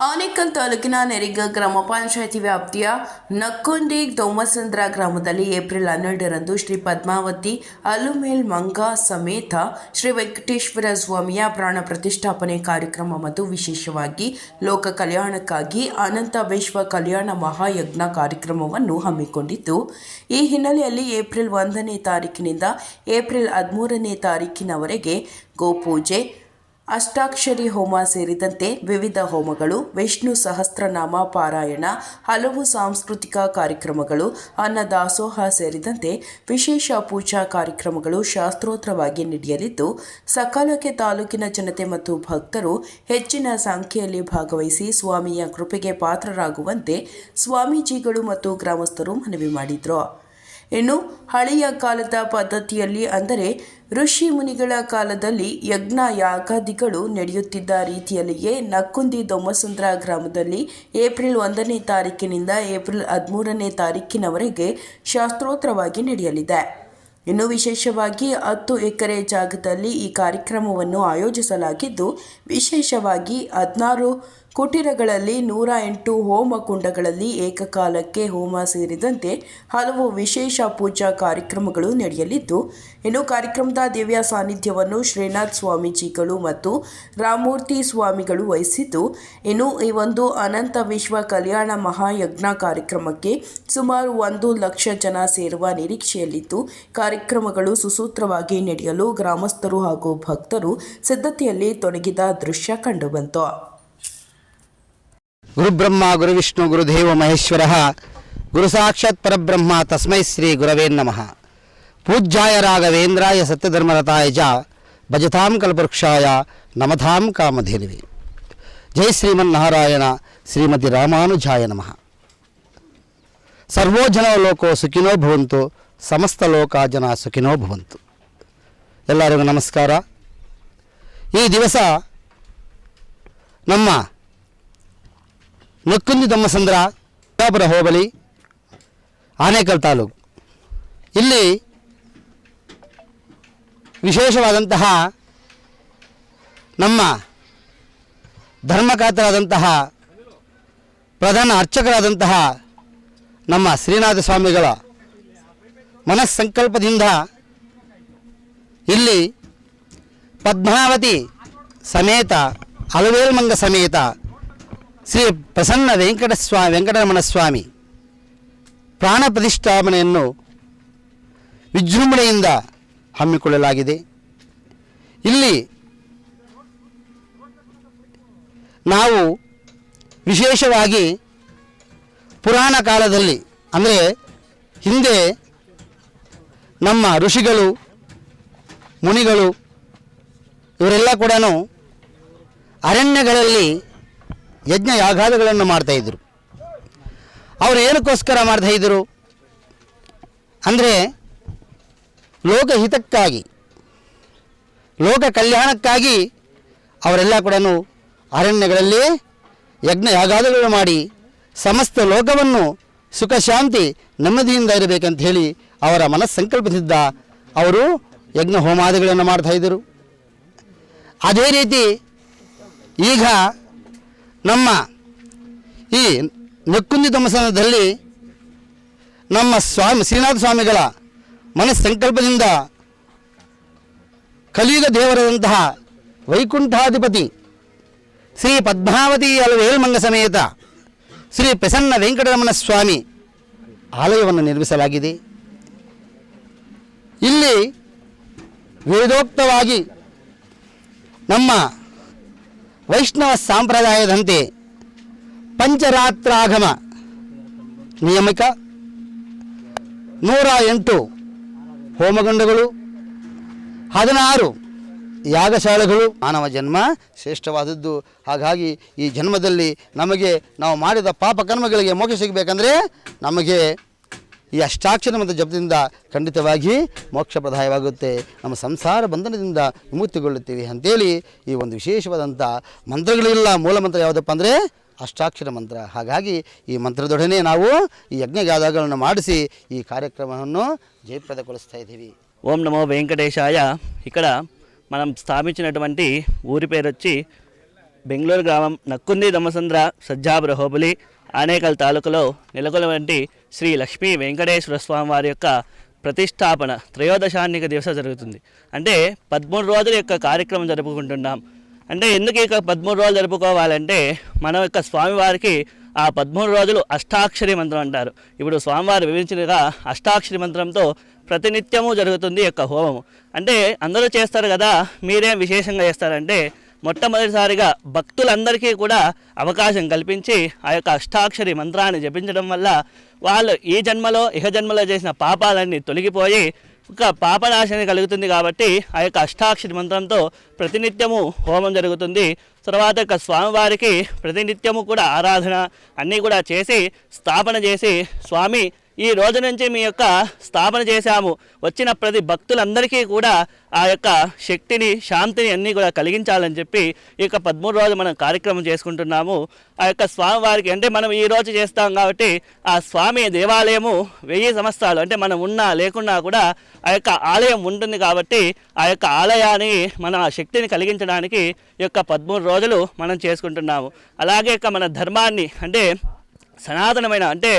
ಆನೇಕಲ್ ತಾಲೂಕಿನ ನೆರಿಗ ಗ್ರಾಮ ಪಂಚಾಯಿತಿ ವ್ಯಾಪ್ತಿಯ ನಕ್ಕೊಂಡಿ ದೊಮ್ಮಸಂದ್ರ ಗ್ರಾಮದಲ್ಲಿ ಏಪ್ರಿಲ್ ಹನ್ನೆರಡರಂದು ಶ್ರೀ ಪದ್ಮಾವತಿ ಅಲುಮೇಲ್ ಮಂಗ ಸಮೇತ ಶ್ರೀ ವೆಂಕಟೇಶ್ವರ ಸ್ವಾಮಿಯ ಪ್ರಾಣ ಪ್ರತಿಷ್ಠಾಪನೆ ಕಾರ್ಯಕ್ರಮ ಮತ್ತು ವಿಶೇಷವಾಗಿ ಲೋಕ ಕಲ್ಯಾಣಕ್ಕಾಗಿ ಅನಂತ ವಿಶ್ವ ಕಲ್ಯಾಣ ಮಹಾಯಜ್ಞ ಕಾರ್ಯಕ್ರಮವನ್ನು ಹಮ್ಮಿಕೊಂಡಿದ್ದು, ಈ ಹಿನ್ನೆಲೆಯಲ್ಲಿ ಏಪ್ರಿಲ್ ಒಂದನೇ ತಾರೀಕಿನಿಂದ ಏಪ್ರಿಲ್ ಹದಿಮೂರನೇ ತಾರೀಕಿನವರೆಗೆ ಗೋಪೂಜೆ ಅಷ್ಟಾಕ್ಷರಿ ಹೋಮ ಸೇರಿದಂತೆ ವಿವಿಧ ಹೋಮಗಳು, ವಿಷ್ಣು ಸಹಸ್ರನಾಮ ಪಾರಾಯಣ, ಹಲವು ಸಾಂಸ್ಕೃತಿಕ ಕಾರ್ಯಕ್ರಮಗಳು, ಅನ್ನದಾಸೋಹ ಸೇರಿದಂತೆ ವಿಶೇಷ ಪೂಜಾ ಕಾರ್ಯಕ್ರಮಗಳು ಶಾಸ್ತ್ರೋತ್ರವಾಗಿ ನಡೆಯಲಿದ್ದು, ಸಕಾಲಕ್ಕೆ ತಾಲೂಕಿನ ಜನತೆ ಮತ್ತು ಭಕ್ತರು ಹೆಚ್ಚಿನ ಸಂಖ್ಯೆಯಲ್ಲಿ ಭಾಗವಹಿಸಿ ಸ್ವಾಮಿಯ ಕೃಪೆಗೆ ಪಾತ್ರರಾಗುವಂತೆ ಸ್ವಾಮೀಜಿಗಳು ಮತ್ತು ಗ್ರಾಮಸ್ಥರು ಮನವಿ ಮಾಡಿದರು. ಇನ್ನು ಹಳೆಯ ಕಾಲದ ಪದ್ಧತಿಯಲ್ಲಿ ಅಂದರೆ ಋಷಿ ಮುನಿಗಳ ಕಾಲದಲ್ಲಿ ಯಜ್ಞ ಯಾಗಾದಿಗಳು ನಡೆಯುತ್ತಿದ್ದ ರೀತಿಯಲ್ಲಿಯೇ ನಕ್ಕುಂದಿ ದೊಮ್ಮಸುಂದ್ರ ಗ್ರಾಮದಲ್ಲಿ ಏಪ್ರಿಲ್ ಒಂದನೇ ತಾರೀಕಿನಿಂದ ಏಪ್ರಿಲ್ ಹದಿಮೂರನೇ ತಾರೀಕಿನವರೆಗೆ ಶಾಸ್ತ್ರೋತ್ರವಾಗಿ ನಡೆಯಲಿದೆ. ಇನ್ನು ವಿಶೇಷವಾಗಿ ಹತ್ತು ಎಕರೆ ಜಾಗದಲ್ಲಿ ಈ ಕಾರ್ಯಕ್ರಮವನ್ನು ಆಯೋಜಿಸಲಾಗಿದ್ದು, ವಿಶೇಷವಾಗಿ ಹದಿನಾರು ಕುಟೀರಗಳಲ್ಲಿ ನೂರ ಎಂಟು ಹೋಮ ಕುಂಡಗಳಲ್ಲಿ ಏಕಕಾಲಕ್ಕೆ ಹೋಮ ಸೇರಿದಂತೆ ಹಲವು ವಿಶೇಷ ಪೂಜಾ ಕಾರ್ಯಕ್ರಮಗಳು ನಡೆಯಲಿದ್ದು, ಇನ್ನು ಕಾರ್ಯಕ್ರಮದ ದಿವ್ಯ ಸಾನ್ನಿಧ್ಯವನ್ನು ಶ್ರೀನಾಥ್ ಸ್ವಾಮೀಜಿಗಳು ಮತ್ತು ರಾಮೂರ್ತಿ ಸ್ವಾಮಿಗಳು ವಹಿಸಿದ್ದು, ಇನ್ನು ಈ ಒಂದು ಅನಂತ ವಿಶ್ವ ಕಲ್ಯಾಣ ಮಹಾಯಜ್ಞ ಕಾರ್ಯಕ್ರಮಕ್ಕೆ ಸುಮಾರು ಒಂದು ಲಕ್ಷ ಜನ ಸೇರುವ ನಿರೀಕ್ಷೆಯಲ್ಲಿದ್ದು, ಕಾರ್ಯಕ್ರಮಗಳು ಸುಸೂತ್ರವಾಗಿ ನಡೆಯಲು ಗ್ರಾಮಸ್ಥರು ಹಾಗೂ ಭಕ್ತರು ಸಿದ್ಧತೆಯಲ್ಲಿ ತೊಡಗಿದ ದೃಶ್ಯ ಕಂಡುಬಂತು. ಗುರುಬ್ರಹ್ಮ, ಗುರುವಿಷ್ಣು, ಗುರುದೇವ ಮಹೇಶ್ವರ ಗುರು ಸಾಕ್ಷಾತ್ ಪರಬ್ರಹ್ಮ ತಸ್ಮೈ ಶ್ರೀ ನಮಃ. ಪೂಜ್ಯಾಯ ರಾಘವೇಂದ್ರಾಯ ಸತ್ಯಧರ್ಮರತಾಯ ಜ ಭಜತಾಂ ಕಲ್ಪವೃಕ್ಷಾಯ ನಮಧಾಂ ಕಾಮಧೇನುವೆ. ಜೈ ಶ್ರೀಮನ್ನಾರಾಯಣ, ಶ್ರೀಮತಿ ರಾಮಾನುಜಾಯ ನಮಃ. ಸರ್ವೋ ಜನೋ ಲೋಕೋ ಸುಖಿನೋ ಭವಂತು, ಸಮಸ್ತ ಲೋಕ ಜನ ಸುಖಿನೋ ಭವಂತು. ಎಲ್ಲರಿಗೂ ನಮಸ್ಕಾರ. ಈ ದಿವಸ ನಮ್ಮ ನಕ್ಕುಂದಿ ದಮ್ಮಸಂದ್ರ ಬಿಜಾಪುರ ಹೋಬಳಿ, ಆನೇಕಲ್ ತಾಲೂಕು. ಇಲ್ಲಿ ವಿಶೇಷವಾದಂತಹ ನಮ್ಮ ಧರ್ಮಕಾತರಾದಂತಹ ಪ್ರಧಾನ ಅರ್ಚಕರಾದಂತಹ ನಮ್ಮ ಶ್ರೀನಾಥ ಸ್ವಾಮಿಗಳ ಮನಸ್ಸಂಕಲ್ಪದಿಂದ ಇಲ್ಲಿ ಪದ್ಮಾವತಿ ಸಮೇತ, ಅಲವೇಲ್ಮಂಗ ಸಮೇತ ಶ್ರೀ ಪ್ರಸನ್ನ ವೆಂಕಟ ಸ್ವಾಮಿ ವೆಂಕಟರಮಣ ಸ್ವಾಮಿ ಪ್ರಾಣ ಪ್ರತಿಷ್ಠಾಪನೆಯನ್ನು ವಿಜೃಂಭಣೆಯಿಂದ ಹಮ್ಮಿಕೊಳ್ಳಲಾಗಿದೆ. ಇಲ್ಲಿ ನಾವು ವಿಶೇಷವಾಗಿ ಪುರಾಣ ಕಾಲದಲ್ಲಿ, ಅಂದರೆ ಹಿಂದೆ ನಮ್ಮ ಋಷಿಗಳು, ಮುನಿಗಳು ಇವರೆಲ್ಲ ಕೂಡ ಅರಣ್ಯಗಳಲ್ಲಿ ಯಜ್ಞ ಯಾಗಾದಗಳನ್ನು ಮಾಡ್ತಾಯಿದ್ರು ಅವರು ಏನಕ್ಕೋಸ್ಕರ ಮಾಡ್ತಾಯಿದ್ರು ಅಂದರೆ ಲೋಕಹಿತಕ್ಕಾಗಿ ಲೋಕ ಕಲ್ಯಾಣಕ್ಕಾಗಿ ಅವರೆಲ್ಲ ಕೂಡ ಅರಣ್ಯಗಳಲ್ಲಿ ಯಜ್ಞ ಯಾಗಾದಗಳನ್ನು ಮಾಡಿ ಸಮಸ್ತ ಲೋಕವನ್ನು ಸುಖ ಶಾಂತಿ ನೆಮ್ಮದಿಯಿಂದ ಇರಬೇಕಂತ ಹೇಳಿ ಅವರ ಮನಸ್ಸಂಕಲ್ಪದಿಂದ ಅವರು ಯಜ್ಞ ಹೋಮಾದಿಗಳನ್ನು ಮಾಡ್ತಾಯಿದ್ದರು ಅದೇ ರೀತಿ ಈಗ ನಮ್ಮ ಈ ನಕ್ಕುಂದಿ ತಮಸನದಲ್ಲಿ ನಮ್ಮ ಸ್ವಾಮಿ, ಶ್ರೀನಾಥ ಸ್ವಾಮಿಗಳ ಮನಸ್ಸಂಕಲ್ಪದಿಂದ ಕಲಿಯುಗ ದೇವರಾದಂತಹ ವೈಕುಂಠಾಧಿಪತಿ ಶ್ರೀ ಪದ್ಮಾವತಿ ಅಲವೇಲ್ಮಂಗ ಸಮೇತ ಶ್ರೀ ಪ್ರಸನ್ನ ವೆಂಕಟರಮಣ ಸ್ವಾಮಿ ಆಲಯವನ್ನು ನಿರ್ಮಿಸಲಾಗಿದೆ. ಇಲ್ಲಿ ವೇದೋಕ್ತವಾಗಿ ನಮ್ಮ ವೈಷ್ಣವ ಸಂಪ್ರದಾಯದಂತೆ ಪಂಚರಾತ್ರಾಗಮ ನಿಯಮಿಕ ನೂರ ಎಂಟು ಹೋಮಗಂಡಗಳು, ಹದಿನಾರು ಯಾಗಶಾಲೆಗಳು. ಮಾನವ ಜನ್ಮ ಶ್ರೇಷ್ಠವಾದದ್ದು. ಹಾಗಾಗಿ ಈ ಜನ್ಮದಲ್ಲಿ ನಮಗೆ ನಾವು ಮಾಡಿದ ಪಾಪ ಕರ್ಮಗಳಿಗೆ ಮೋಕ್ಷ ಸಿಗಬೇಕಂದ್ರೆ ನಮಗೆ ಈ ಅಷ್ಟಾಕ್ಷರ ಮತ್ತು ಜಪದಿಂದ ಖಂಡಿತವಾಗಿ ಮೋಕ್ಷಪ್ರದಾಯವಾಗುತ್ತೆ ನಮ್ಮ ಸಂಸಾರ ಬಂಧನದಿಂದ ವಿಮುಕ್ತಿಗೊಳ್ಳುತ್ತೀವಿ ಅಂತೇಳಿ ಈ ಒಂದು ವಿಶೇಷವಾದಂಥ ಮಂತ್ರಗಳಿಲ್ಲ ಮೂಲ ಮಂತ್ರ ಯಾವುದಪ್ಪ ಅಂದರೆ ಅಷ್ಟಾಕ್ಷರ ಮಂತ್ರ ಹಾಗಾಗಿ ಈ ಮಂತ್ರದೊಡನೆ ನಾವು ಈ ಯಜ್ಞಗಾದಗಳನ್ನು ಮಾಡಿಸಿ ಈ ಕಾರ್ಯಕ್ರಮವನ್ನು ಜಯಪ್ರದಗೊಳಿಸ್ತಾ ಇದ್ದೀವಿ ఓం నమో వెంకటేశాయ ఇక్కడ మనం స్థాపించినటువంటి ఊరి పేరు వచ్చి బెంగళూరు గ్రామం నక్కుంది దమసంద్ర సజ్జాపుర హోబలి ఆనేకల్ తాలూకులో నెలకొలవంటి శ్రీ లక్ష్మీ వెంకటేశ్వర స్వామి వారి యొక్క ప్రతిష్టాపన త్రయోదశాన్నిక దివస జరుగుతుంది. అంటే పదమూడు రోజుల యొక్క కార్యక్రమం జరుపుకుంటున్నాం. అంటే ఎందుకు ఇక పదమూడు రోజులు జరుపుకోవాలంటే మన యొక్క స్వామివారికి ఆ పదమూడు రోజులు అష్టాక్షరి మంత్రం అంటారు. ఇప్పుడు స్వామివారు వివరించినగా అష్టాక్షరి మంత్రంతో ప్రతినిత్యము జరుగుతుంది యొక్క హోమము. అంటే అందరూ చేస్తారు కదా మీరేం విశేషంగా చేస్తారంటే మొట్టమొదటిసారిగా భక్తులందరికీ కూడా అవకాశం కల్పించి ఆ యొక్క అష్టాక్షరి మంత్రాన్ని జపించడం వల్ల వాళ్ళు ఈ జన్మలో ఇహ జన్మలో చేసిన పాపాలన్నీ తొలగిపోయి ఒక పాపనాశనం కలుగుతుంది కాబట్టి ఆ యొక్క అష్టాక్షరి మంత్రంతో ప్రతినిత్యము హోమం జరుగుతుంది. తర్వాత యొక్క స్వామివారికి ప్రతినిత్యము కూడా ఆరాధన అన్నీ కూడా చేసి స్థాపన చేసి స్వామి ఈ రోజు నుంచి మీ యొక్క స్థాపన చేశాము. వచ్చిన ప్రతి భక్తులందరికీ కూడా ఆ యొక్క శక్తిని శాంతిని అన్నీ కూడా కలిగించాలని చెప్పి ఈ యొక్క పదమూడు రోజులు మనం కార్యక్రమం చేసుకుంటున్నాము. ఆ యొక్క స్వామివారికి అంటే మనం ఈ రోజు చేస్తాం కాబట్టి ఆ స్వామి దేవాలయము వెయ్యి సంవత్సరాలు అంటే మనం ఉన్నా లేకున్నా కూడా ఆ యొక్క ఆలయం ఉంటుంది కాబట్టి ఆ యొక్క ఆలయాన్ని మన ఆ శక్తిని కలిగించడానికి ఈ యొక్క పదమూడు రోజులు మనం చేసుకుంటున్నాము. అలాగే ఇక మన ధర్మాన్ని అంటే సనాతనమైన అంటే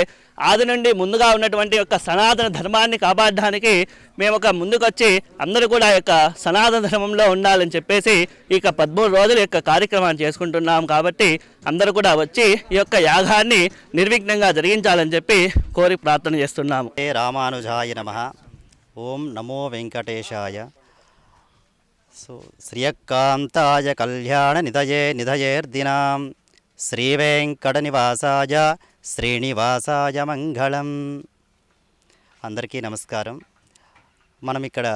ఆది నుండి ముందుగా ఉన్నటువంటి యొక్క సనాతన ధర్మాన్ని కాపాడడానికి మేము ఒక ముందుకొచ్చి అందరూ కూడా యొక్క సనాతన ధర్మంలో ఉండాలని చెప్పేసి ఈ యొక్క పదమూడు రోజుల యొక్క కార్యక్రమాన్ని చేసుకుంటున్నాం కాబట్టి అందరూ కూడా వచ్చి ఈ యొక్క యాగాన్ని నిర్విఘ్నంగా జరిగించాలని చెప్పి కోరి ప్రార్థన చేస్తున్నాము. హే రామానుజాయ నమ. ఓం నమో వెంకటేశాయ. సో శ్రియకాంతాయ కళ్యాణ నిధయే నిధయేర్దినాం. శ్రీవేంకట నివాసాయ శ్రీనివాసాయ మంగళం. అందరికీ నమస్కారం. మనం ఇక్కడ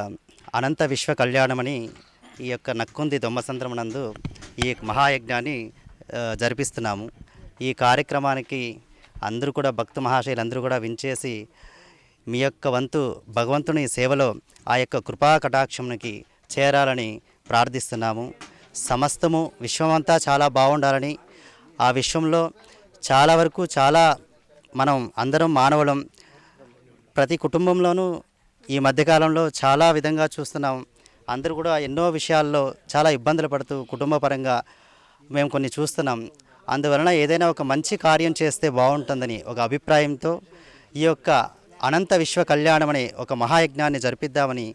అనంత విశ్వ కళ్యాణమని ఈ యొక్క నక్కుంది దొమ్మసంద్రం నందు ఈ మహాయజ్ఞాన్ని జరిపిస్తున్నాము. ఈ కార్యక్రమానికి అందరూ కూడా భక్త మహాశయులందరూ కూడా వించేసి మీ యొక్క వంతు భగవంతుని సేవలో ఆ యొక్క కృపా కటాక్షమునికి చేరాలని ప్రార్థిస్తున్నాము. సమస్తము విశ్వమంతా చాలా బాగుండాలని ఆ విశ్వంలో చాలా వరకు చాలా మనం అందరం మానవులం. ప్రతి కుటుంబంలోనూ ఈ మధ్యకాలంలో చాలా విధంగా చూస్తున్నాం. అందరూ కూడా ఎన్నో విషయాల్లో చాలా ఇబ్బందులు పడుతూ కుటుంబ పరంగా మేము కొన్ని చూస్తున్నాం. అందువలన ఏదైనా ఒక మంచి కార్యం చేస్తే బాగుంటుందని ఒక అభిప్రాయంతో ఈ యొక్క అనంత విశ్వ కళ్యాణం అనే ఒక మహాయజ్ఞాన్ని జరిపిద్దామని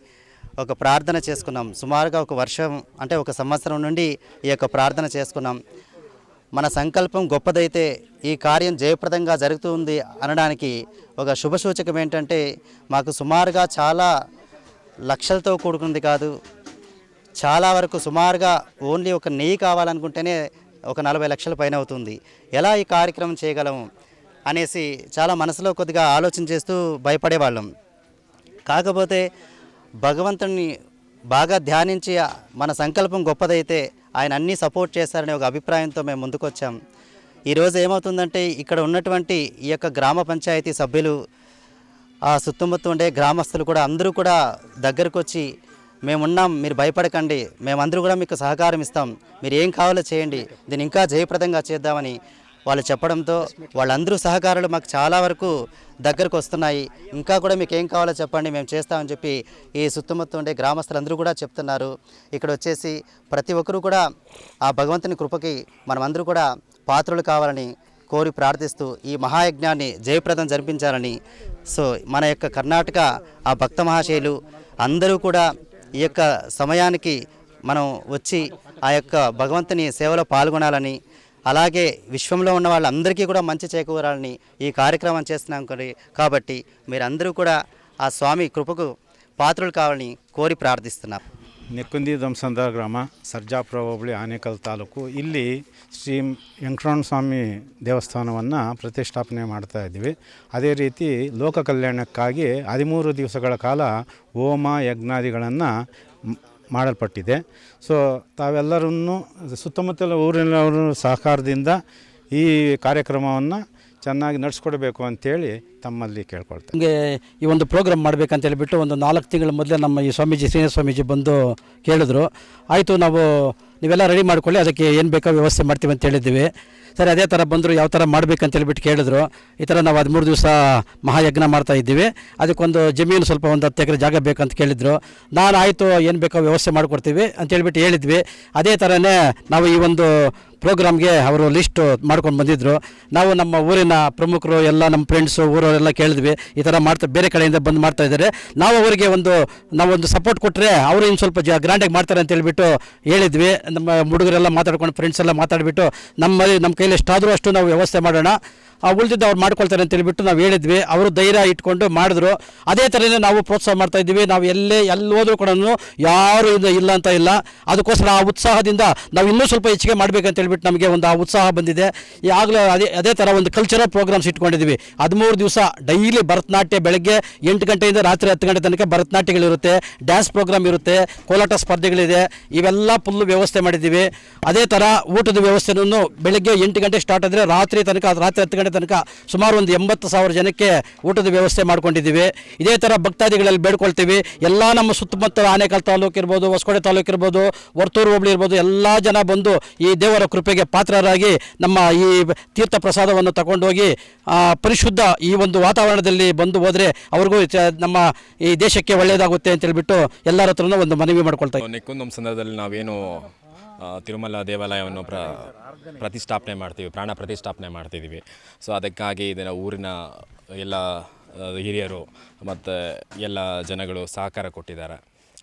ఒక ప్రార్థన చేసుకున్నాం. సుమారుగా ఒక వర్షం అంటే ఒక సంవత్సరం నుండి ఈ యొక్క ప్రార్థన చేసుకున్నాం. మన సంకల్పం గొప్పదైతే ఈ కార్యం జయప్రదంగా జరుగుతుంది అనడానికి ఒక శుభసూచకం ఏంటంటే మాకు సుమారుగా చాలా లక్షలతో కూడుకుంది కాదు. చాలా వరకు సుమారుగా ఓన్లీ ఒక నెయ్యి కావాలనుకుంటేనే ఒక నలభై లక్షల పైన అవుతుంది. ఎలా ఈ కార్యక్రమం చేయగలము అనేసి చాలా మనసులో కొద్దిగా ఆలోచన చేస్తూ భయపడేవాళ్ళం. కాకపోతే భగవంతుని బాగా ధ్యానించి మన సంకల్పం గొప్పదైతే ఆయన అన్నీ సపోర్ట్ చేశారనే ఒక అభిప్రాయంతో మేము ముందుకొచ్చాం. ఈరోజు ఏమవుతుందంటే ఇక్కడ ఉన్నటువంటి ఈ యొక్క గ్రామ పంచాయతీ సభ్యులు ఆ సుత్తముత్తు ఉండే గ్రామస్తులు కూడా అందరూ కూడా దగ్గరకు వచ్చి మేమున్నాం మీరు భయపడకండి మేమందరూ కూడా మీకు సహకారం ఇస్తాం మీరు ఏం కావాలో చేయండి దీన్ని ఇంకా జయప్రదంగా చేద్దామని వాళ్ళు చెప్పడంతో వాళ్ళందరూ సహకారాలు మాకు చాలా వరకు దగ్గరకు వస్తున్నాయి. ఇంకా కూడా మీకు ఏం కావాలో చెప్పండి మేము చేస్తామని చెప్పి ఈ సుత్తముత్తు ఉండే గ్రామస్తులందరూ కూడా చెప్తున్నారు. ఇక్కడ వచ్చేసి ప్రతి ఒక్కరూ కూడా ఆ భగవంతుని కృపకి మనమందరూ కూడా పాత్రలు కావాలని కోరి ప్రార్థిస్తూ ఈ మహాయజ్ఞాన్ని జయప్రదం జరిపించాలని సో మన యొక్క కర్ణాటక ఆ భక్త మహాశయులు అందరూ కూడా ఈ యొక్క సమయానికి మనం వచ్చి ఆ యొక్క భగవంతుని సేవలో పాల్గొనాలని అలాగే విశ్వంలో ఉన్న వాళ్ళందరికీ కూడా మంచి చేకూరాలని ఈ కార్యక్రమం చేస్తున్నాం కాబట్టి మీరందరూ కూడా ఆ స్వామి కృపకు పాత్రలు కావాలని కోరి ప్రార్థిస్తున్నారు నెక్కుంది ధంసంధర గ్రామ సర్జాప్రవబులి ఆనేకల్ తాలూకు. ఇల్లి శ్రీ వెంకటరమణ స్వామి దేవస్థానవన్న ప్రతిష్టాపనే మాడుతా ఇద్దీవి అదే రీతి లోక కళ్యాణకాగి ಹದಿಮೂರು ದಿವಸಗಳ ಕಾಲ ಹೋಮ ಯಜ್ಞಾದಿಗಳನ್ನು ಮಾಡಲ್ಪಟ್ಟಿದೆ. ಸೊ ತಾವೆಲ್ಲರನ್ನು ಸುತ್ತಮುತ್ತಲ ಊರಿನವರು ಸಹಕಾರದಿಂದ ಈ ಕಾರ್ಯಕ್ರಮವನ್ನು ಚೆನ್ನಾಗಿ ನಡೆಸ್ಕೊಡ್ಬೇಕು ಅಂತೇಳಿ ತಮ್ಮಲ್ಲಿ ಕೇಳ್ಕೊಳ್ತೇನೆ ನಮಗೆ ಈ ಒಂದು ಪ್ರೋಗ್ರಾಮ್ ಮಾಡಬೇಕಂತ ಹೇಳಿಬಿಟ್ಟು ಒಂದು ನಾಲ್ಕು ತಿಂಗಳ ಮೊದಲೇ ನಮ್ಮ ಈ ಸ್ವಾಮೀಜಿ ಶ್ರೀನಿವಾಸ ಸ್ವಾಮೀಜಿ ಬಂದು ಕೇಳಿದ್ರು. ಆಯಿತು, ನಾವು ನೀವೆಲ್ಲ ರೆಡಿ ಮಾಡ್ಕೊಳ್ಳಿ, ಅದಕ್ಕೆ ಏನು ಬೇಕೋ ವ್ಯವಸ್ಥೆ ಮಾಡ್ತೀವಿ ಅಂತ ಹೇಳಿದ್ವಿ ಸರಿ, ಅದೇ ಥರ ಬಂದರು ಯಾವ ಥರ ಮಾಡ್ಬೇಕಂತ ಹೇಳಿಬಿಟ್ಟು ಕೇಳಿದ್ರು. ಈ ಥರ ನಾವು ಹದಿಮೂರು ದಿವಸ ಮಹಾಯಜ್ಞ ಮಾಡ್ತಾ ಇದ್ದೀವಿ. ಅದಕ್ಕೊಂದು ಜಮೀನು ಸ್ವಲ್ಪ ಒಂದು ಹತ್ತು ಎಕರೆ ಜಾಗ ಬೇಕಂತ ಕೇಳಿದ್ರು. ನಾನು ಆಯಿತು, ಏನು ಬೇಕೋ ವ್ಯವಸ್ಥೆ ಮಾಡಿಕೊಡ್ತೀವಿ ಅಂತ ಹೇಳಿಬಿಟ್ಟು ಹೇಳಿದ್ವಿ. ಅದೇ ಥರನೇ ನಾವು ಈ ಒಂದು ಪ್ರೋಗ್ರಾಮ್ಗೆ ಅವರು ಲಿಸ್ಟು ಮಾಡ್ಕೊಂಡು ಬಂದಿದ್ದರು ನಾವು ನಮ್ಮ ಊರಿನ ಪ್ರಮುಖರು, ಎಲ್ಲ ನಮ್ಮ ಫ್ರೆಂಡ್ಸು ಊರವರೆಲ್ಲ ಕೇಳಿದ್ವಿ, ಈ ಥರ ಮಾಡ್ತಾ, ಬೇರೆ ಕಡೆಯಿಂದ ಬಂದು ಮಾಡ್ತಾ ಇದ್ದಾರೆ. ನಾವು ಅವರಿಗೆ ಒಂದು ನಾವೊಂದು ಸಪೋರ್ಟ್ ಕೊಟ್ಟರೆ ಅವರು ಇನ್ನು ಸ್ವಲ್ಪ ಜ ಗ್ರ್ಯಾಂಡಾಗಿ ಮಾಡ್ತಾರೆ ಅಂತ ಹೇಳಿಬಿಟ್ಟು ಹೇಳಿದ್ವಿ. ನಮ್ಮ ಹುಡುಗರೆಲ್ಲ ಮಾತಾಡ್ಕೊಂಡು ಫ್ರೆಂಡ್ಸ್ ಎಲ್ಲ ಮಾತಾಡಿಬಿಟ್ಟು, ನಮ್ಮ ನಮ್ಮ ಕೈಲಿ ಎಷ್ಟಾದರೂ ಅಷ್ಟು ನಾವು ವ್ಯವಸ್ಥೆ ಮಾಡೋಣ. ಉಳಿದಿದ್ದು ಅವ್ರು ಮಾಡ್ಕೊಳ್ತಾರೆ ಅಂತ ಹೇಳ್ಬಿಟ್ಟು ನಾವು ಹೇಳಿದ್ವಿ. ಅವರು ಧೈರ್ಯ ಇಟ್ಕೊಂಡು ಮಾಡಿದ್ರು. ಅದೇ ಥರನೇ ನಾವು ಪ್ರೋತ್ಸಾಹ ಮಾಡ್ತಾ ಇದ್ದೀವಿ. ನಾವು ಎಲ್ಲೇ, ಎಲ್ಲಿ ಹೋದ್ರೂ ಕೂಡ ಯಾರು ಇದು ಇಲ್ಲ ಅಂತ ಇಲ್ಲ. ಅದಕ್ಕೋಸ್ಕರ ಆ ಉತ್ಸಾಹದಿಂದ ನಾವು ಇನ್ನೂ ಸ್ವಲ್ಪ ಹೆಚ್ಚಿಗೆ ಮಾಡಬೇಕು ಅಂತ ಹೇಳಿಬಿಟ್ಟು ನಮಗೆ ಒಂದು ಆ ಉತ್ಸಾಹ ಬಂದಿದೆ. ಈಗಾಗಲೇ ಅದೇ ಅದೇ ಥರ ಒಂದು ಕಲ್ಚರಲ್ ಪ್ರೋಗ್ರಾಮ್ಸ್ ಇಟ್ಕೊಂಡಿದ್ದೀವಿ. ಹದಿಮೂರು ದಿವಸ ಡೈಲಿ ಭರತನಾಟ್ಯ ಬೆಳಗ್ಗೆ ಎಂಟು ಗಂಟೆಯಿಂದ ರಾತ್ರಿ ಹತ್ತು ಗಂಟೆ ತನಕ ಭರತನಾಟ್ಯಗಳಿರುತ್ತೆ. ಡ್ಯಾನ್ಸ್ ಪ್ರೋಗ್ರಾಮ್ ಇರುತ್ತೆ. ಕೋಲಾಟ ಸ್ಪರ್ಧೆಗಳಿದೆ. ಇವೆಲ್ಲ ಫುಲ್ಲು ವ್ಯವಸ್ಥೆ ಮಾಡಿದ್ದೀವಿ. ಅದೇ ಥರ ಊಟದ ವ್ಯವಸ್ಥೆನೂ ಬೆಳಗ್ಗೆ ಎಂಟು ಗಂಟೆ ಸ್ಟಾರ್ಟ್ ಆದರೆ ರಾತ್ರಿ ತನಕ, ರಾತ್ರಿ ಹತ್ತು ಗಂಟೆ ತನಕ ಸುಮಾರು ಒಂದು ಎಂಬತ್ತು ಸಾವಿರ ಜನಕ್ಕೆ ಊಟದ ವ್ಯವಸ್ಥೆ ಮಾಡ್ಕೊಂಡಿದ್ದೀವಿ ಇದೇ ಥರ ಭಕ್ತಾದಿಗಳಲ್ಲಿ ಬೇಡ್ಕೊಳ್ತೀವಿ ಎಲ್ಲ ನಮ್ಮ ಸುತ್ತಮುತ್ತ ಆನೇಕಲ್ ತಾಲೂಕು ಇರ್ಬೋದು, ಹೊಸಕೋಟೆ ತಾಲೂಕು ಇರ್ಬೋದು, ವರ್ತೂರು ಹೋಬಳಿ ಇರ್ಬೋದು, ಎಲ್ಲ ಜನ ಬಂದು ಈ ದೇವರ ಕೃಪೆಗೆ ಪಾತ್ರರಾಗಿ ನಮ್ಮ ಈ ತೀರ್ಥ ಪ್ರಸಾದವನ್ನು ತಗೊಂಡೋಗಿ ಪರಿಶುದ್ಧ ಈ ಒಂದು ವಾತಾವರಣದಲ್ಲಿ ಬಂದು ಹೋದರೆ ಅವ್ರಿಗೂ ನಮ್ಮ ಈ ದೇಶಕ್ಕೆ ಒಳ್ಳೆಯದಾಗುತ್ತೆ ಅಂತ ಹೇಳ್ಬಿಟ್ಟು ಎಲ್ಲರ ಹತ್ರನೂ ಒಂದು ಮನವಿ ಮಾಡ್ಕೊಳ್ತಾ ಇದ್ದೀವಿ. ಸಂದರ್ಭದಲ್ಲಿ ನಾವೇನು ತಿರುಮಲ ದೇವಾಲಯವನ್ನು ಪ್ರ ಪ್ರತಿಷ್ಠಾಪನೆ ಮಾಡ್ತೀವಿ, ಪ್ರಾಣ ಪ್ರತಿಷ್ಠಾಪನೆ ಮಾಡ್ತಿದ್ದೀವಿ. ಸೊ ಅದಕ್ಕಾಗಿ ಇದನ್ನು ಊರಿನ ಎಲ್ಲ ಹಿರಿಯರು ಮತ್ತು ಎಲ್ಲ ಜನಗಳು ಸಹಕಾರ ಕೊಟ್ಟಿದ್ದಾರೆ.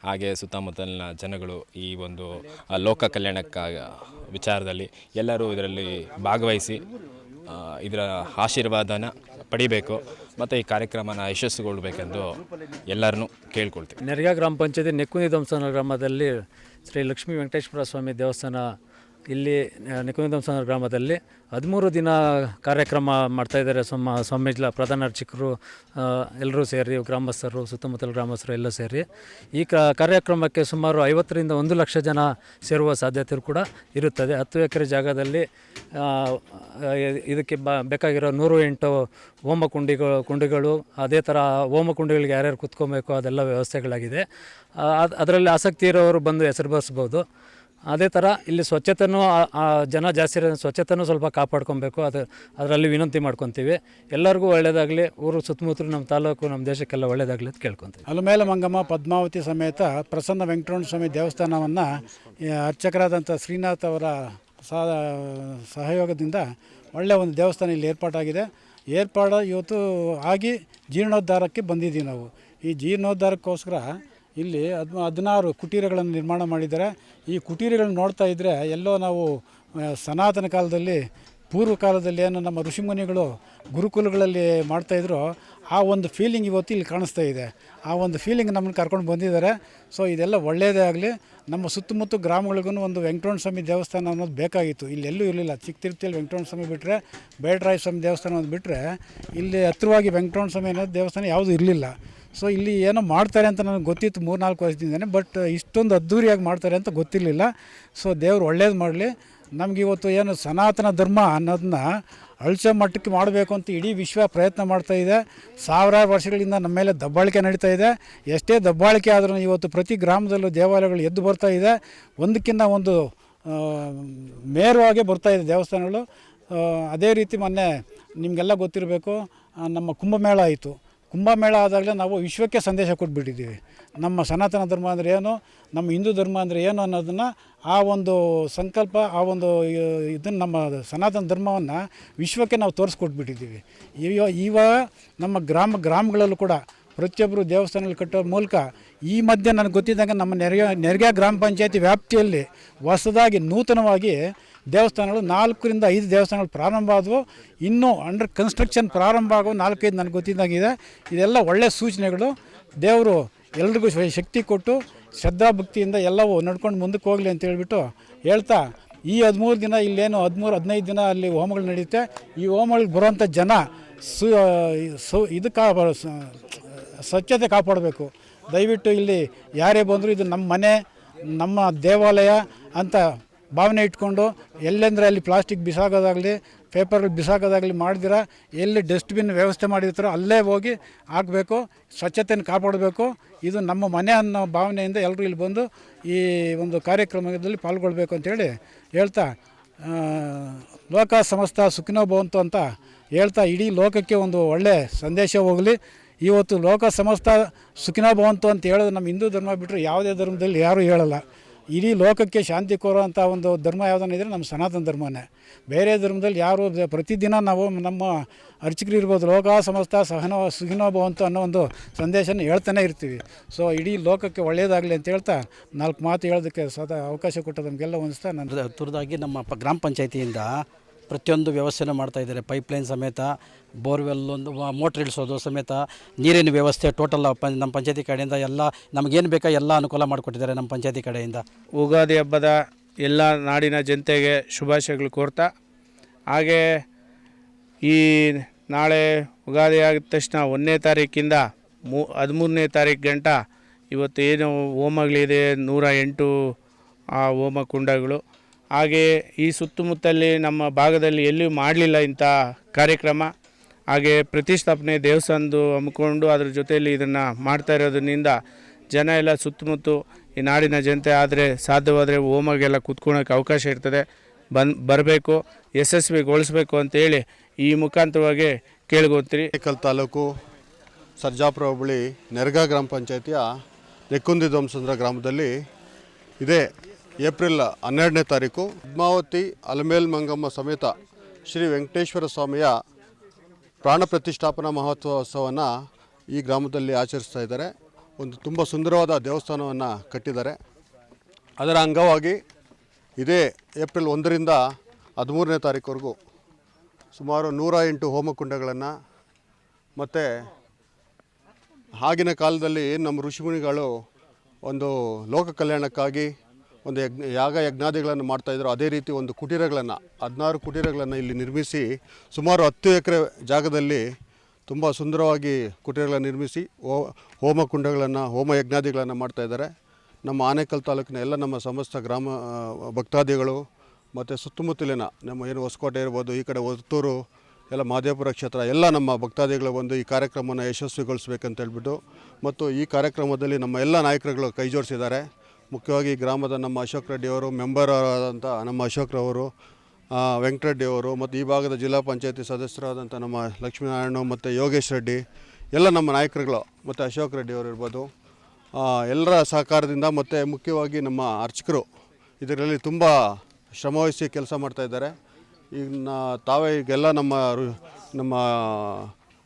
ಹಾಗೆ ಸುತ್ತಮುತ್ತಲಿನ ಜನಗಳು ಈ ಒಂದು ಲೋಕ ಕಲ್ಯಾಣಕ್ಕಾಗ ವಿಚಾರದಲ್ಲಿ ಎಲ್ಲರೂ ಇದರಲ್ಲಿ ಭಾಗವಹಿಸಿ ಇದರ ಆಶೀರ್ವಾದನ ಪಡಿಬೇಕು ಮತ್ತು ಈ ಕಾರ್ಯಕ್ರಮನ ಯಶಸ್ಸುಗೊಳ್ಬೇಕೆಂದು ಎಲ್ಲರನ್ನೂ ಕೇಳ್ಕೊಳ್ತೀವಿ. ನೆರಗ ಗ್ರಾಮ ಪಂಚಾಯತಿ ನೆಕ್ಕುನಿ ಧ್ವಂಸನ ಗ್ರಾಮದಲ್ಲಿ ಶ್ರೀ ಲಕ್ಷ್ಮೀ ವೆಂಕಟೇಶ್ವರ ಸ್ವಾಮಿ ದೇವಸ್ಥಾನ ಇಲ್ಲಿ ದಂಸನ ಗ್ರಾಮದಲ್ಲಿ ಹದಿಮೂರು ದಿನ ಕಾರ್ಯಕ್ರಮ ಮಾಡ್ತಾಯಿದ್ದಾರೆ ಸಮ ಸ್ವಾಮೀಜಿಲ ಪ್ರಧಾನ ಅರ್ಚಕರು ಎಲ್ಲರೂ ಸೇರಿ, ಗ್ರಾಮಸ್ಥರು, ಸುತ್ತಮುತ್ತಲ ಗ್ರಾಮಸ್ಥರು ಎಲ್ಲ ಸೇರಿ ಈ ಕಾರ್ಯಕ್ರಮಕ್ಕೆ ಸುಮಾರು ಐವತ್ತರಿಂದ ಒಂದು ಲಕ್ಷ ಜನ ಸೇರುವ ಸಾಧ್ಯತೆ ಕೂಡ ಇರುತ್ತದೆ. ಹತ್ತು ಎಕರೆ ಜಾಗದಲ್ಲಿ ಇದಕ್ಕೆ ಬ, ಬೇಕಾಗಿರೋ ನೂರು ಎಂಟು ಹೋಮ ಕುಂಡಿಗಳು ಕುಂಡಿಗಳು ಅದೇ ಥರ ಹೋಮ ಕುಂಡಿಗಳಿಗೆ ಯಾರ್ಯಾರು ಕುತ್ಕೊಬೇಕು ಅದೆಲ್ಲ ವ್ಯವಸ್ಥೆಗಳಾಗಿದೆ. ಅದರಲ್ಲಿ ಆಸಕ್ತಿ ಇರೋರು ಬಂದು ಹೆಸರು ಬರೆಸ್ಬೋದು. ಅದೇ ಥರ ಇಲ್ಲಿ ಸ್ವಚ್ಛತೆಯೂ ಜನ ಜಾಸ್ತಿ ಇರೋ ಸ್ವಚ್ಛತೆಯೂ ಸ್ವಲ್ಪ ಕಾಪಾಡ್ಕೊಬೇಕು. ಅದು, ಅದರಲ್ಲಿ ವಿನಂತಿ ಮಾಡ್ಕೊತೀವಿ. ಎಲ್ಲರಿಗೂ ಒಳ್ಳೆಯದಾಗಲಿ ಊರು ಸುತ್ತಮುತ್ತಲು ನಮ್ಮ ತಾಲೂಕು, ನಮ್ಮ ದೇಶಕ್ಕೆಲ್ಲ ಒಳ್ಳೆಯದಾಗಲಿ ಅಂತ ಕೇಳ್ಕೊತೀವಿ. ಅಲಮೇಲ ಮಂಗಮ್ಮ ಪದ್ಮಾವತಿ ಸಮೇತ ಪ್ರಸನ್ನ ವೆಂಕಟರಮಣ ಸ್ವಾಮಿ ದೇವಸ್ಥಾನವನ್ನು ಅರ್ಚಕರಾದಂಥ ಶ್ರೀನಾಥ್ ಅವರ ಸಹ, ಸಹಯೋಗದಿಂದ ಒಳ್ಳೆಯ ಒಂದು ದೇವಸ್ಥಾನ ಇಲ್ಲಿ ಏರ್ಪಾಟಾಗಿದೆ. ಏರ್ಪಾಡು ಇವತ್ತು ಆಗಿ ಜೀರ್ಣೋದ್ಧಾರಕ್ಕೆ ಬಂದಿದ್ದೀವಿ ನಾವು. ಈ ಜೀರ್ಣೋದ್ಧಾರಕ್ಕೋಸ್ಕರ ಇಲ್ಲಿ ಹದ್ ಹದಿನಾರು ಕುಟೀರಗಳನ್ನು ನಿರ್ಮಾಣ ಮಾಡಿದ್ದಾರೆ. ಈ ಕುಟೀರಗಳನ್ನು ನೋಡ್ತಾ ಇದ್ದರೆ ಎಲ್ಲೋ ನಾವು ಸನಾತನ ಕಾಲದಲ್ಲಿ, ಪೂರ್ವ ಕಾಲದಲ್ಲಿ ಏನು ನಮ್ಮ ಋಷಿಮುನಿಗಳು ಗುರುಕುಲಗಳಲ್ಲಿ ಮಾಡ್ತಾಯಿದ್ರು ಆ ಒಂದು ಫೀಲಿಂಗ್ ಇವತ್ತು ಇಲ್ಲಿ ಕಾಣಿಸ್ತಾ ಇದೆ. ಆ ಒಂದು ಫೀಲಿಂಗ್ ನಮ್ಮನ್ನು ಕರ್ಕೊಂಡು ಬಂದಿದ್ದಾರೆ. ಸೊ ಇದೆಲ್ಲ ಒಳ್ಳೆಯದೇ ಆಗಲಿ. ನಮ್ಮ ಸುತ್ತಮುತ್ತ ಗ್ರಾಮಗಳಿಗೂ ಒಂದು ವೆಂಕಟರಮಣ ಸ್ವಾಮಿ ದೇವಸ್ಥಾನ ಅನ್ನೋದು ಬೇಕಾಗಿತ್ತು. ಇಲ್ಲೆಲ್ಲೂ ಇರಲಿಲ್ಲ. ಚಿಕ್ಕ ತಿರುಪತಿಯಲ್ಲಿ ವೆಂಕಟರಮಣ ಸ್ವಾಮಿ ಬಿಟ್ಟರೆ ಬೇಡರಾಯ ಸ್ವಾಮಿ ದೇವಸ್ಥಾನ ಒಂದು ಬಿಟ್ಟರೆ ಇಲ್ಲಿ ಹತ್ತಿರವಾಗಿ ವೆಂಕಟರಮಣ ಸ್ವಾಮಿ ಅನ್ನೋದು ದೇವಸ್ಥಾನ ಯಾವುದೂ ಇರಲಿಲ್ಲ. ಸೊ ಇಲ್ಲಿ ಏನೋ ಮಾಡ್ತಾರೆ ಅಂತ ನನಗೆ ಗೊತ್ತಿತ್ತು ಮೂರು ನಾಲ್ಕು ವರ್ಷದಿಂದನೇ ಬಟ್ ಇಷ್ಟೊಂದು ಅದ್ಧೂರಿಯಾಗಿ ಮಾಡ್ತಾರೆ ಅಂತ ಗೊತ್ತಿರಲಿಲ್ಲ. ಸೊ ದೇವರು ಒಳ್ಳೇದು ಮಾಡಲಿ. ನಮ್ಗೆ ಇವತ್ತು ಏನು ಸನಾತನ ಧರ್ಮ ಅನ್ನೋದನ್ನ ಅಳಿಸೋ ಮಟ್ಟಕ್ಕೆ ಮಾಡಬೇಕು ಅಂತ ಇಡೀ ವಿಶ್ವ ಪ್ರಯತ್ನ ಮಾಡ್ತಾ ಇದೆ. ಸಾವಿರಾರು ವರ್ಷಗಳಿಂದ ನಮ್ಮ ಮೇಲೆ ದಬ್ಬಾಳಿಕೆ ನಡೀತಾ ಇದೆ. ಎಷ್ಟೇ ದಬ್ಬಾಳಿಕೆ ಆದರೂ ಇವತ್ತು ಪ್ರತಿ ಗ್ರಾಮದಲ್ಲೂ ದೇವಾಲಯಗಳು ಎದ್ದು ಬರ್ತಾ ಇದೆ. ಒಂದಕ್ಕಿಂತ ಒಂದು ಮೇರವಾಗಿ ಬರ್ತಾ ಇದೆ ದೇವಸ್ಥಾನಗಳು. ಅದೇ ರೀತಿ ಮೊನ್ನೆ ನಿಮಗೆಲ್ಲ ಗೊತ್ತಿರಬೇಕು ನಮ್ಮ ಕುಂಭಮೇಳ ಆಯಿತು. ಕುಂಭಮೇಳ ಆದಾಗಲೇ ನಾವು ವಿಶ್ವಕ್ಕೆ ಸಂದೇಶ ಕೊಟ್ಬಿಟ್ಟಿದ್ದೀವಿ. ನಮ್ಮ ಸನಾತನ ಧರ್ಮ ಅಂದರೆ ಏನು, ನಮ್ಮ ಹಿಂದೂ ಧರ್ಮ ಅಂದರೆ ಏನು ಅನ್ನೋದನ್ನು ಆ ಒಂದು ಸಂಕಲ್ಪ, ಆ ಒಂದು ಇದನ್ನು ನಮ್ಮ ಸನಾತನ ಧರ್ಮವನ್ನು ವಿಶ್ವಕ್ಕೆ ನಾವು ತೋರಿಸ್ಕೊಟ್ಬಿಟ್ಟಿದ್ದೀವಿ. ಇವ ಇವ ನಮ್ಮ ಗ್ರಾಮ, ಗ್ರಾಮಗಳಲ್ಲೂ ಕೂಡ ಪ್ರತಿಯೊಬ್ಬರು ದೇವಸ್ಥಾನಗಳು ಕಟ್ಟೋ ಮೂಲಕ ಈ ಮಧ್ಯೆ ನನಗೆ ಗೊತ್ತಿದ್ದಂಗೆ ನಮ್ಮ ನೆರೆಯ ನೆರಗ ಗ್ರಾಮ ಪಂಚಾಯತಿ ವ್ಯಾಪ್ತಿಯಲ್ಲಿ ಹೊಸದಾಗಿ ನೂತನವಾಗಿ ದೇವಸ್ಥಾನಗಳು ನಾಲ್ಕರಿಂದ ಐದು ದೇವಸ್ಥಾನಗಳು ಪ್ರಾರಂಭ ಆದವು ಇನ್ನೂ ಅಂಡರ್ ಕನ್ಸ್ಟ್ರಕ್ಷನ್ ಪ್ರಾರಂಭ ಆಗೋ ನಾಲ್ಕೈದು ನನಗೆ ಗೊತ್ತಿದ್ದಾಗಿದೆ. ಇದೆಲ್ಲ ಒಳ್ಳೆಯ ಸೂಚನೆಗಳು. ದೇವರು ಎಲ್ರಿಗೂ ಶಕ್ತಿ ಕೊಟ್ಟು ಶ್ರದ್ಧಾಭಕ್ತಿಯಿಂದ ಎಲ್ಲವೂ ನಡ್ಕೊಂಡು ಮುಂದಕ್ಕೆ ಹೋಗಲಿ ಅಂತ ಹೇಳ್ಬಿಟ್ಟು ಹೇಳ್ತಾ, ಈ ಹದಿಮೂರು ದಿನ ಇಲ್ಲೇನು ಹದಿಮೂರು, ಹದಿನೈದು ದಿನ ಅಲ್ಲಿ ಹೋಮಗಳು ನಡೆಯುತ್ತೆ ಈ ಹೋಮಗಳಿಗೆ ಬರುವಂಥ ಜನ ಸು ಸು, ಇದು ಸ್ವಚ್ಛತೆ ಕಾಪಾಡಬೇಕು. ದಯವಿಟ್ಟು ಇಲ್ಲಿ ಯಾರೇ ಬಂದರೂ ಇದು ನಮ್ಮ ಮನೆ, ನಮ್ಮ ದೇವಾಲಯ ಅಂತ ಭಾವನೆ ಇಟ್ಕೊಂಡು ಎಲ್ಲೆಂದರೆ ಅಲ್ಲಿ ಪ್ಲಾಸ್ಟಿಕ್ ಬಿಸಾಕೋದಾಗಲಿ, ಪೇಪರ್ಗಳು ಬಿಸಾಕೋದಾಗಲಿ ಮಾಡಿದಿರ, ಎಲ್ಲಿ ಡಸ್ಟ್ಬಿನ್ ವ್ಯವಸ್ಥೆ ಮಾಡಿರ್ತಾರೋ ಅಲ್ಲೇ ಹೋಗಿ ಹಾಕಬೇಕು ಸ್ವಚ್ಛತೆಯನ್ನು ಕಾಪಾಡಬೇಕು. ಇದು ನಮ್ಮ ಮನೆ ಅನ್ನೋ ಭಾವನೆಯಿಂದ ಎಲ್ಲರೂ ಇಲ್ಲಿ ಬಂದು ಈ ಒಂದು ಕಾರ್ಯಕ್ರಮದಲ್ಲಿ ಪಾಲ್ಗೊಳ್ಬೇಕು ಅಂತೇಳಿ ಹೇಳ್ತಾ ಲೋಕ ಸಮಸ್ತ ಸುಖಿನೋ ಭವಂತು ಅಂತ ಹೇಳ್ತಾ ಇಡೀ ಲೋಕಕ್ಕೆ ಒಂದು ಒಳ್ಳೆ ಸಂದೇಶ ಹೋಗಲಿ. ಇವತ್ತು ಲೋಕ ಸಮಸ್ತ ಸುಖಿನೋ ಭವಂತು ಅಂತ ಹೇಳೋದು ನಮ್ಮ ಹಿಂದೂ ಧರ್ಮ ಬಿಟ್ಟರೆ ಯಾವುದೇ ಧರ್ಮದಲ್ಲಿ ಯಾರೂ ಹೇಳಲ್ಲ. ಇಡೀ ಲೋಕಕ್ಕೆ ಶಾಂತಿ ಕೋರುವಂಥ ಒಂದು ಧರ್ಮ ಯಾವುದನ್ನು ಇದ್ದರೆ ನಮ್ಮ ಸನಾತನ ಧರ್ಮನೇ. ಬೇರೆ ಧರ್ಮದಲ್ಲಿ ಯಾರು ಪ್ರತಿದಿನ ನಾವು ನಮ್ಮ ಅರ್ಚಕರು ಇರ್ಬೋದು, ಲೋಕ ಸಮಸ್ತ ಸಹನ ಸುಖಿನೋ ಭವಂತು ಅನ್ನೋ ಒಂದು ಸಂದೇಶನ ಹೇಳ್ತಾನೆ ಇರ್ತೀವಿ. ಸೊ ಇಡೀ ಲೋಕಕ್ಕೆ ಒಳ್ಳೆಯದಾಗಲಿ ಅಂತ ಹೇಳ್ತಾ ನಾಲ್ಕು ಮಾತು ಹೇಳೋದಕ್ಕೆ ಸದಾ ಅವಕಾಶ ಕೊಟ್ಟ ನಮಗೆಲ್ಲ ಹೊಂದಿಸ್ತಾ ನನ್ನ ತುರ್ದಾಗಿ ನಮ್ಮ ಗ್ರಾಮ ಪಂಚಾಯತಿಯಿಂದ ಪ್ರತಿಯೊಂದು ವ್ಯವಸ್ಥೆನೂ ಮಾಡ್ತಾ ಇದ್ದಾರೆ. ಪೈಪ್ಲೈನ್ ಸಮೇತ, ಬೋರ್ವೆಲ್ ಒಂದು ಮೋಟ್ರ್ ಇಳಿಸೋದು ಸಮೇತ, ನೀರಿನ ವ್ಯವಸ್ಥೆ ಟೋಟಲ್ ನಮ್ಮ ಪಂಚಾಯತಿ ಕಡೆಯಿಂದ ಎಲ್ಲ, ನಮಗೇನು ಬೇಕೋ ಎಲ್ಲ ಅನುಕೂಲ ಮಾಡಿಕೊಟ್ಟಿದ್ದಾರೆ ನಮ್ಮ ಪಂಚಾಯತಿ ಕಡೆಯಿಂದ. ಉಗಾದಿ ಹಬ್ಬದ ಎಲ್ಲ ನಾಡಿನ ಜನತೆಗೆ ಶುಭಾಶಯಗಳು ಕೋರ್ತಾ, ಹಾಗೆ ಈ ನಾಳೆ ಉಗಾದಿ ಆಗಿದ ತಕ್ಷಣ ಒಂದನೇ ತಾರೀಕಿಂದ ಮೂ, ಹದಿಮೂರನೇ ತಾರೀಕು ಗಂಟ ಇವತ್ತು ಏನು ಹೋಮಗಳಿದೆ, ನೂರ ಎಂಟು, ಆ ಹೋಮ ಕುಂಡಗಳು ಹಾಗೆ ಈ ಸುತ್ತಮುತ್ತಲಿ ನಮ್ಮ ಭಾಗದಲ್ಲಿ ಎಲ್ಲಿಯೂ ಮಾಡಲಿಲ್ಲ ಇಂಥ ಕಾರ್ಯಕ್ರಮ, ಹಾಗೆ ಪ್ರತಿಷ್ಠಾಪನೆ ದೇವಸ್ಥಾನದ್ದು ಹಮ್ಮಿಕೊಂಡು ಅದ್ರ ಜೊತೆಯಲ್ಲಿ ಇದನ್ನು ಮಾಡ್ತಾ ಇರೋದ್ರಿಂದ ಜನ ಎಲ್ಲ ಸುತ್ತಮುತ್ತ ಈ ನಾಡಿನ ಜನತೆ ಆದರೆ ಸಾಧ್ಯವಾದರೆ ಹೋಮಗೆಲ್ಲ ಕುತ್ಕೊಳಕ್ಕೆ ಅವಕಾಶ ಇರ್ತದೆ. ಬಂದು, ಬರಬೇಕು, ಯಶಸ್ವಿಗೊಳಿಸ್ಬೇಕು ಅಂತೇಳಿ ಈ ಮುಖಾಂತರವಾಗಿ ಕೇಳ್ಕೊತೀರಿ. ಆನೇಕಲ್ ತಾಲೂಕು ಸರ್ಜಾಪುರ ಹೋಬಳಿ ನೆರ್ಗಾ ಗ್ರಾಮ ಪಂಚಾಯತಿಯ ನೆಕ್ಕುಂದಿ ಧ್ವಂಸಂದ್ರ ಗ್ರಾಮದಲ್ಲಿ ಇದೇ ಏಪ್ರಿಲ್ ಹನ್ನೆರಡನೇ ತಾರೀಕು ಪದ್ಮಾವತಿ ಅಲಮೇಲ್ ಮಂಗಮ್ಮ ಸಮೇತ ಶ್ರೀ ವೆಂಕಟೇಶ್ವರ ಸ್ವಾಮಿಯ ಪ್ರಾಣ ಪ್ರತಿಷ್ಠಾಪನಾ ಮಹೋತ್ಸವವನ್ನು ಈ ಗ್ರಾಮದಲ್ಲಿ ಆಚರಿಸ್ತಾ ಇದ್ದಾರೆ. ಒಂದು ತುಂಬ ಸುಂದರವಾದ ದೇವಸ್ಥಾನವನ್ನು ಕಟ್ಟಿದ್ದಾರೆ. ಅದರ ಅಂಗವಾಗಿ ಇದೇ ಏಪ್ರಿಲ್ ಒಂದರಿಂದ ಹದಿಮೂರನೇ ತಾರೀಕುವರೆಗೂ ಸುಮಾರು ನೂರ ಎಂಟು ಹೋಮಕುಂಡಗಳನ್ನು ಮತ್ತು ಆಗಿನ ಕಾಲದಲ್ಲಿ ನಮ್ಮ ಋಷಿಮುನಿಗಳು ಒಂದು ಲೋಕ ಕಲ್ಯಾಣಕ್ಕಾಗಿ ಒಂದು ಯಜ್ಞ, ಯಾಗ ಯಜ್ಞಾದಿಗಳನ್ನು ಮಾಡ್ತಾಯಿದ್ರು ಅದೇ ರೀತಿ ಒಂದು ಕುಟೀರಗಳನ್ನು, ಹದಿನಾರು ಕುಟೀರಗಳನ್ನು ಇಲ್ಲಿ ನಿರ್ಮಿಸಿ, ಸುಮಾರು ಹತ್ತು ಎಕರೆ ಜಾಗದಲ್ಲಿ ತುಂಬ ಸುಂದರವಾಗಿ ಕುಟೀರಗಳನ್ನು ನಿರ್ಮಿಸಿ, ಹೋ ಕುಂಡಗಳನ್ನು ಹೋಮ ಯಜ್ಞಾದಿಗಳನ್ನು ಮಾಡ್ತಾಯಿದ್ದಾರೆ ನಮ್ಮ ಆನೇಕಲ್ ತಾಲೂಕಿನ ಎಲ್ಲ ನಮ್ಮ ಸಮಸ್ತ ಗ್ರಾಮ ಭಕ್ತಾದಿಗಳು, ಮತ್ತು ಸುತ್ತಮುತ್ತಲಿನ ನಮ್ಮ ಏನು ಹೊಸಕೋಟೆ ಇರ್ಬೋದು, ಈ ಕಡೆ ಒತ್ತೂರು ಎಲ್ಲ ಮಾದೇಪುರ ಕ್ಷೇತ್ರ, ಎಲ್ಲ ನಮ್ಮ ಭಕ್ತಾದಿಗಳು ಬಂದು ಈ ಕಾರ್ಯಕ್ರಮವನ್ನು ಯಶಸ್ವಿಗೊಳಿಸ್ಬೇಕಂತ ಹೇಳ್ಬಿಟ್ಟು, ಮತ್ತು ಈ ಕಾರ್ಯಕ್ರಮದಲ್ಲಿ ನಮ್ಮ ಎಲ್ಲ ನಾಯಕರುಗಳು ಕೈ ಜೋಡಿಸಿದ್ದಾರೆ. ಮುಖ್ಯವಾಗಿ ಗ್ರಾಮದ ನಮ್ಮ ಅಶೋಕ್ ರೆಡ್ಡಿ ಅವರು ಮೆಂಬರ್ ಆದಂಥ ನಮ್ಮ ಅಶೋಕ್ ಅವರು ವೆಂಕಟರೆಡ್ಡಿಯವರು, ಮತ್ತು ಈ ಭಾಗದ ಜಿಲ್ಲಾ ಪಂಚಾಯತಿ ಸದಸ್ಯರಾದಂಥ ನಮ್ಮ ಲಕ್ಷ್ಮೀನಾರಾಯಣ ಮತ್ತು ಯೋಗೇಶ್ ರೆಡ್ಡಿ, ಎಲ್ಲ ನಮ್ಮ ನಾಯಕರುಗಳು ಮತ್ತು ಅಶೋಕ್ ರೆಡ್ಡಿ ಅವರು ಇರ್ಬೋದು ಎಲ್ಲರ ಸಹಕಾರದಿಂದ ಮತ್ತು ಮುಖ್ಯವಾಗಿ ನಮ್ಮ ಅರ್ಚಕರು ಇದರಲ್ಲಿ ತುಂಬ ಶ್ರಮವಹಿಸಿ ಕೆಲಸ ಮಾಡ್ತಾಯಿದ್ದಾರೆ ಈಗ ನಾ- ತಾವೇ ಈಗೆಲ್ಲ ನಮ್ಮ ನಮ್ಮ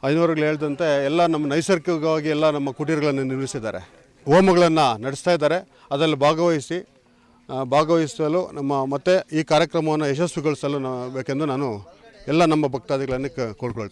ಐನೂರುಗಳು ಹೇಳ್ದಂತೆ ಎಲ್ಲ ನಮ್ಮ ನೈಸರ್ಗಿಕವಾಗಿ ಎಲ್ಲ ನಮ್ಮ ಕುಟೀರಗಳನ್ನು ನಿರ್ಮಿಸಿದ್ದಾರೆ. ಹೋಮಗಳನ್ನು ನಡೆಸ್ತಾ ಇದ್ದಾರೆ. ಅದರಲ್ಲಿ ಭಾಗವಹಿಸಿ ಭಾಗವಹಿಸಲು ನಮ್ಮ, ಮತ್ತೆ ಈ ಕಾರ್ಯಕ್ರಮವನ್ನು ಯಶಸ್ವಿಗೊಳಿಸಲು ಬೇಕೆಂದು ನಾನು ಎಲ್ಲ ನಮ್ಮ ಭಕ್ತಾದಿಗಳನ್ನು ಕೋಳ್ಕೊಳ್ತೀನಿ.